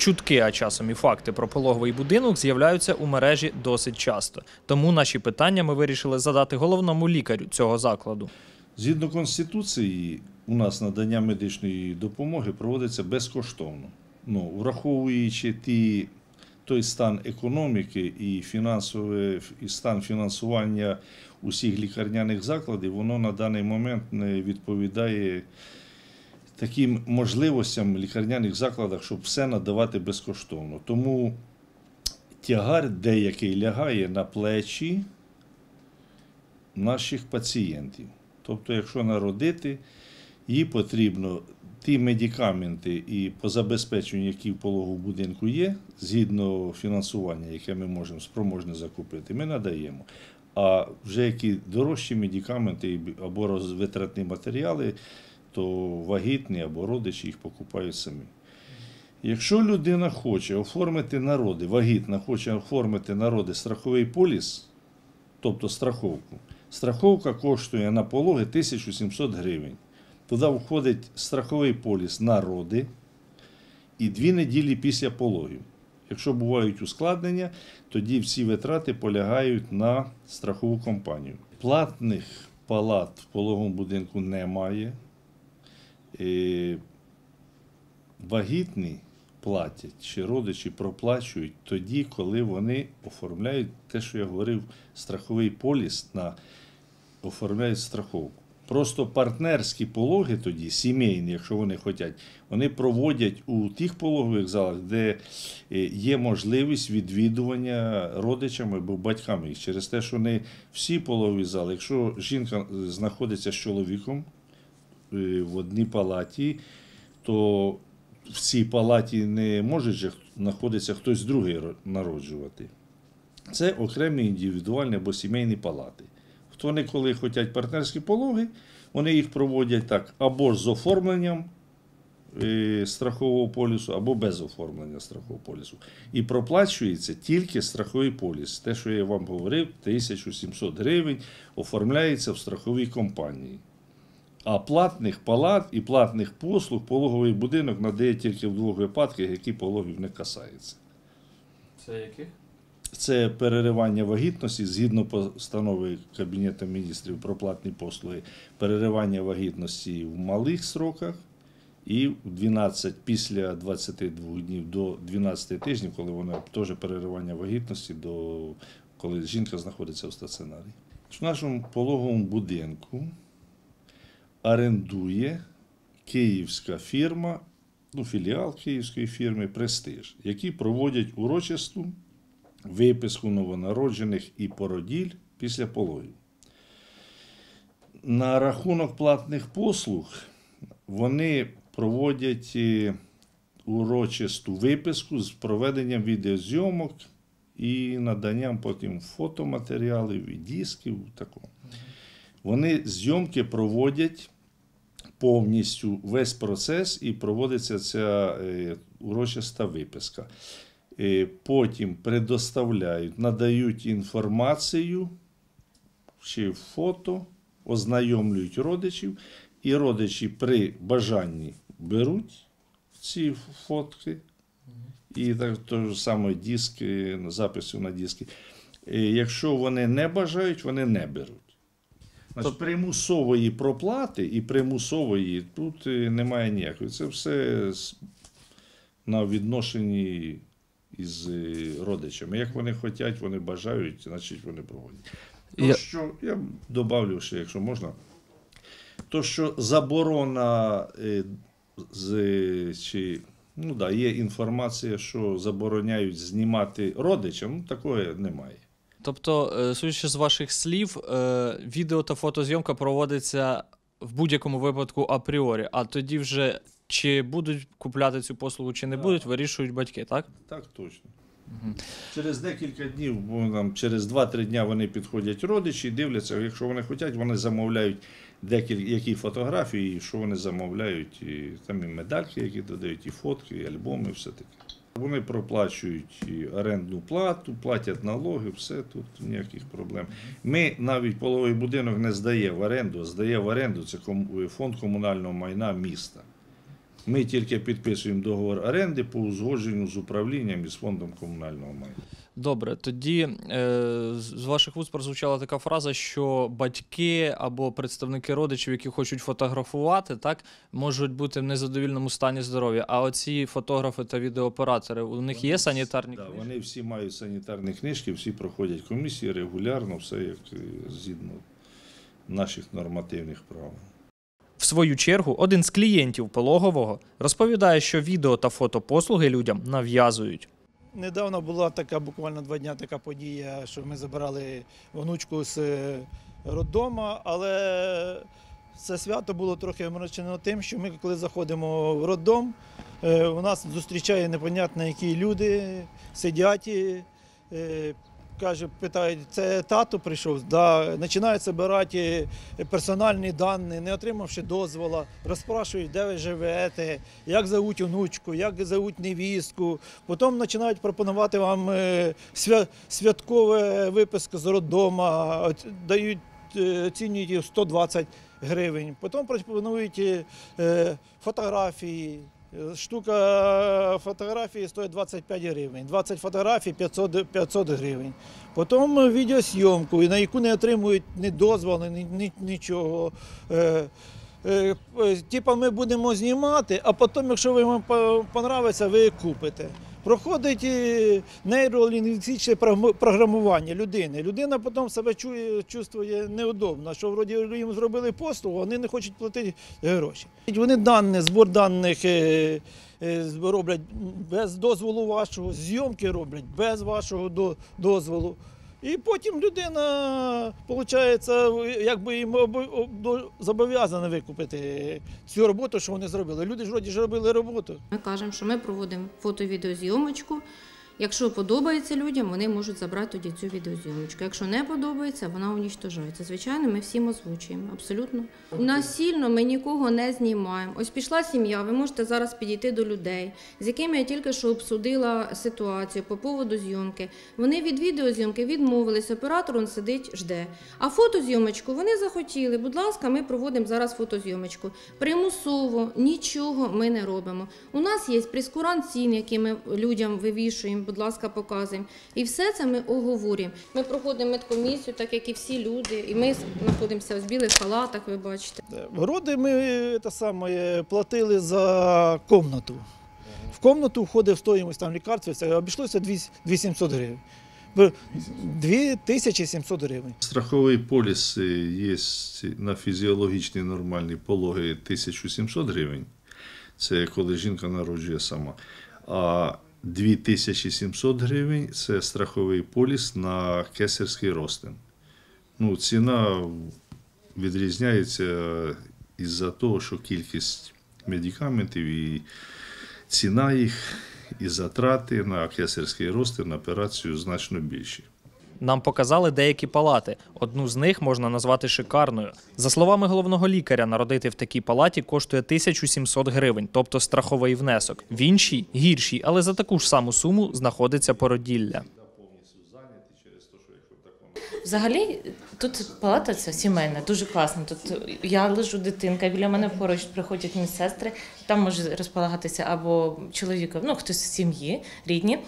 Чутки, а часом і факти про пологовий будинок з'являються у мережі досить часто. Тому наші питання ми вирішили задати головному лікарю цього закладу. Згідно Конституції, у нас надання медичної допомоги проводиться безкоштовно. Ну, враховуючи ті, той стан економіки і, фінансове, і стан фінансування усіх лікарняних закладів, воно на даний момент не відповідає таким можливостям в лікарняних закладах, щоб все надавати безкоштовно. Тому тягар деякий лягає на плечі наших пацієнтів. Тобто, якщо народити, їй потрібно ті медикаменти і по забезпеченню, які в пологовому будинку є, згідно фінансування, яке ми можемо спроможні закупити, ми надаємо. А вже які дорожчі медикаменти або витратні матеріали, то вагітні або родичі їх покупають самі. Якщо людина хоче оформити народи, вагітна хоче оформити народи страховий поліс, тобто страховку, страховка коштує на пологи 1700 гривень. Туди входить страховий поліс народи і дві неділі після пологів. Якщо бувають ускладнення, тоді всі витрати полягають на страхову компанію. Платних палат в пологовому будинку немає. Е, Вагітні платять чи родичі проплачують тоді, коли вони оформляють те, що я говорив, страховий поліс на оформляють страховку. Просто партнерські пологи тоді, сімейні, якщо вони хочуть, вони проводять у тих пологових залах, де е, є можливість відвідування родичами або батьками. Через те, що не всі пологові зали, якщо жінка е, знаходиться з чоловіком в одній палаті, то в цій палаті не може же знаходитися хтось другий народжувати. Це окремі індивідуальні або сімейні палати. Хто вони коли хочуть партнерські пологи, вони їх проводять так або ж з оформленням е, страхового полісу, або без оформлення страхового полісу. І проплачується тільки страховий поліс. Те, що я вам говорив, 1700 гривень оформляється в страховій компанії. А платних палат і платних послуг пологовий будинок надає тільки в двох випадках, які пологів не касаються. Це яких? Це переривання вагітності згідно постанови Кабінету міністрів про платні послуги, переривання вагітності в малих сроках і в 12 після 22 днів до 12 тижнів, коли вона теж переривання вагітності, до коли жінка знаходиться в стаціонарі. В нашому пологовому будинку орендує київська фірма, ну, філіал київської фірми Престиж, які проводять урочисту виписку новонароджених і породіль після пологів. На рахунок платних послуг вони проводять е, урочисту виписку з проведенням відеозйомок і наданням потім фотоматеріалів і дисків. Такого. Вони зйомки проводять повністю весь процес і проводиться ця е, урочиста виписка. Е, Потім предоставляють, надають інформацію чи фото, ознайомлюють родичів, і родичі при бажанні беруть ці фотки, і так то ж саме диски, запису на диски. Е, Якщо вони не бажають, вони не беруть. Значить, примусової проплати і примусової тут е, немає ніякої. Це все на відношенні із е, родичами. Як вони хочуть, вони бажають, значить вони проводять. То, Я- що, я добавлю ще, якщо можна, то, що заборона е, з, чи, ну, да, є інформація, що забороняють знімати родичам, ну, такого немає. Тобто, е, судячи з ваших слів, е, відео та фотозйомка проводиться в будь-якому випадку апріорі, а тоді вже чи будуть купляти цю послугу, чи не Так. будуть, вирішують батьки, так? Так точно. Через декілька днів, бо там, через 2-3 дня вони підходять родичі і дивляться, якщо вони хочуть, вони замовляють декілька які фотографії, що вони замовляють, і там і медальки, які додають, і фотки, і альбоми, все таке. Вони проплачують орендну плату, платять налоги, все тут ніяких проблем. Ми навіть половий будинок не здає в оренду, здає в оренду це фонд комунального майна міста. Ми тільки підписуємо договор оренди по узгодженню з управлінням і з фондом комунального майна. Добре, тоді е, з ваших вуст прозвучала така фраза, що батьки або представники родичів, які хочуть фотографувати, так можуть бути в незадовільному стані здоров'я. А оці фотографи та відеооператори, у них є санітарні Да, книжки? вони всі мають санітарні книжки, всі проходять комісії регулярно, все як е, згідно наших нормативних правил. Свою чергу, один з клієнтів пологового розповідає, що відео та фотопослуги людям нав'язують. Недавно була така, буквально два дня така подія, що ми забирали внучку з е, роддома, але це свято було трохи омрачено тим, що ми, коли заходимо в роддом, е, у нас зустрічає непонятно які люди, сидять, е, каже, питають, це тато прийшов, да, починають збирати персональні дані, не отримавши дозвола, розпрашують, де ви живете, як зовуть онучку, як зовуть невістку. Потім починають пропонувати вам е, свя- святкове виписку з роддома, дають, е, оцінюють 120 гривень. Потім пропонують е, фотографії. Штука фотографії стоїть 25 гривень, 20 фотографій 500, 500 гривень. Потім відеосйомку, на яку не отримують ні дозволу, ні, ні, нічого. Е, е, е, Типа ми будемо знімати, а потім, якщо вам подобається, ви купите. Проходить е, нейролінгвістичне програмування людини. Людина потім себе чує, чувствує неудобно, що вроді їм зробили послугу, вони не хочуть платити гроші. Вони дані, збор даних е, е, роблять без дозволу вашого, зйомки роблять без вашого до- дозволу. І потім людина, виходить, якби їм обо- зобов'язана викупити цю роботу, що вони зробили. Люди ж вроді ж робили роботу. Ми кажемо, що ми проводимо фото-відеозйомочку. Якщо подобається людям, вони можуть забрати тоді цю відеозйомочку. Якщо не подобається, вона унічтожається. Звичайно, ми всім озвучуємо. Абсолютно. Насильно ми нікого не знімаємо. Ось пішла сім'я, ви можете зараз підійти до людей, з якими я тільки що обсудила ситуацію по поводу зйомки. Вони від відеозйомки відмовились, оператор он сидить, жде. А фотозйомочку вони захотіли. Будь ласка, ми проводимо зараз фотозйомочку. Примусово нічого ми не робимо. У нас є прескурант цін, які ми людям вивішуємо, будь ласка, показуємо. І все це ми оговорюємо. Ми проходимо медкомісію, так як і всі люди, і ми знаходимося в білих халатах, ви бачите. Городи ми те саме, платили за комнату. В комнату входить стоїмость там лікарства, це обійшлося 2700 гривень. 2700 гривень. Страховий поліс е, є на фізіологічні нормальні пологи 1700 гривень. Це коли жінка народжує сама. А 2700 гривень це страховий поліс на кесарський розтин. Ну, ціна відрізняється із-за того, що кількість медикаментів і ціна їх, і затрати на кесарський розтин на операцію значно більші. Нам показали деякі палати. Одну з них можна назвати шикарною. За словами головного лікаря, народити в такій палаті коштує 1700 гривень, тобто страховий внесок. В іншій гіршій, але за таку ж саму суму знаходиться породілля. Взагалі, тут палата ця сімейна, дуже класна. Тут я лежу дитинка, біля мене поруч приходять медсестри, там може розполагатися або чоловік, ну хтось з сім'ї, рідні.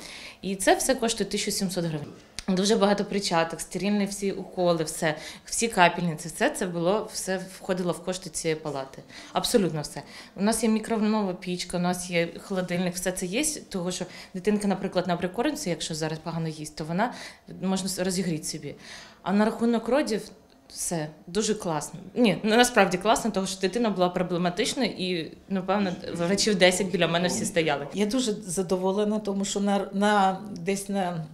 І це все коштує 1700 гривень. Дуже багато причаток, стерильні всі уколи, все, всі капельниці, все це було, все входило в кошти цієї палати. Абсолютно все. У нас є мікроволнова пічка, у нас є холодильник, все це є, тому що дитинка, наприклад, на прикоренці, якщо зараз погано їсть, то вона можна розігріти собі. А на рахунок родів все дуже класно. Ні, ну насправді класно, тому що дитина була проблематичною і, напевно, врачів 10 біля мене всі стояли. Я дуже задоволена, тому що на, на десь на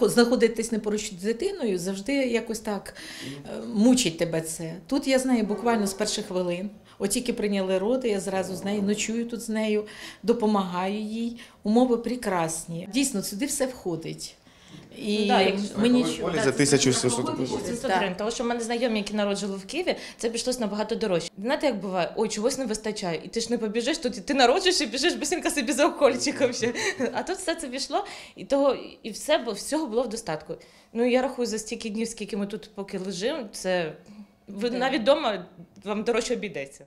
знаходитись не поруч з дитиною завжди якось так е, мучить тебе це. Тут я з нею буквально з перших хвилин. От тільки прийняли роди, я зразу з нею ночую тут з нею, допомагаю їй. Умови прекрасні. Дійсно, сюди все входить. І Ну, да, якщо- ми нічого. Полі за 1700 700 гривень, тому що в мене знайомі, які народжували в Києві, це пішлось набагато дорожче. Знаєте, як буває, ой, чогось не вистачає, і ти ж не побіжиш, тут і ти народжуєш і біжиш бисенька собі за окольчиком ще. А тут все це пішло, і того, і все всього було в достатку. Ну я рахую за стільки днів, скільки ми тут поки лежимо, це ви навіть вдома вам дорожче обійдеться.